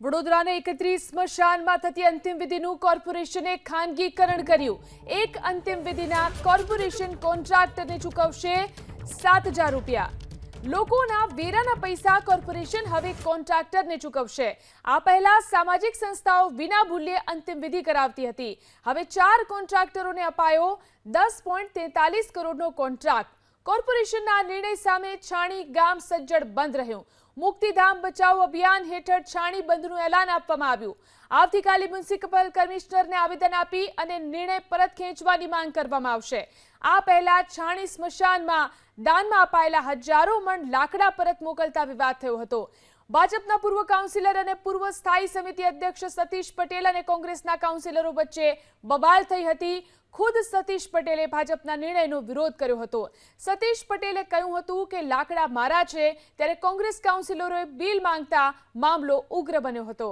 વડોદરાને એકત્રીસ સ્મશાનમાં થતી અંતિમ વિધિનું કોર્પોરેશને ખાનગીકરણ કર્યું. એક અંતિમ વિધિના કોર્પોરેશન કોન્ટ્રાક્ટરને ચૂકવશે સાત હજાર રૂપિયા. લોકોના વેરાના પૈસા કોર્પોરેશન હવે કોન્ટ્રાક્ટરને ચૂકવશે. આ પહેલા સામાજિક સંસ્થાઓ વિના મૂલ્યે અંતિમ વિધિ કરાવતી હતી. હવે ચાર કોન્ટ્રાક્ટરોને અપાયો દસ પોઈન્ટ તેતાલીસ કરોડનો કોન્ટ્રાક્ટ. કોર્પોરેશનના નિર્ણય સામે છાણી ગામ સજ્જડ બંધ રહ્યું. મુક્તિધામ બચાવો અભિયાન હેઠળ છાણી બંધનું એલાન આપવામાં આવ્યું. આવતીકાલે મ્યુનિસિપલ કમિશનરને આવેદન આપી અને નિર્ણય પરત ખેંચવાની માંગ કરવામાં આવશે. આ પહેલા છાણી સ્મશાનમાં દાનમાં અપાયેલા હજારો મણ લાકડા પરત મોકલતા વિવાદ થયો હતો. ભાજપના પૂર્વ કાઉન્સિલર અને પૂર્વ સ્થાયી સમિતિ અધ્યક્ષ સતીશ પટેલ અને કોંગ્રેસના કાઉન્સિલરો વચ્ચે બબાલ થઈ હતી. ખુદ સતીશ પટેલે ભાજપના નિર્ણયનો વિરોધ કર્યો હતો. સતીશ પટેલે કહ્યું હતું કે લાકડા મારા છે, ત્યારે કોંગ્રેસ કાઉન્સિલરોએ બિલ માંગતા મામલો ઉગ્ર બન્યો હતો.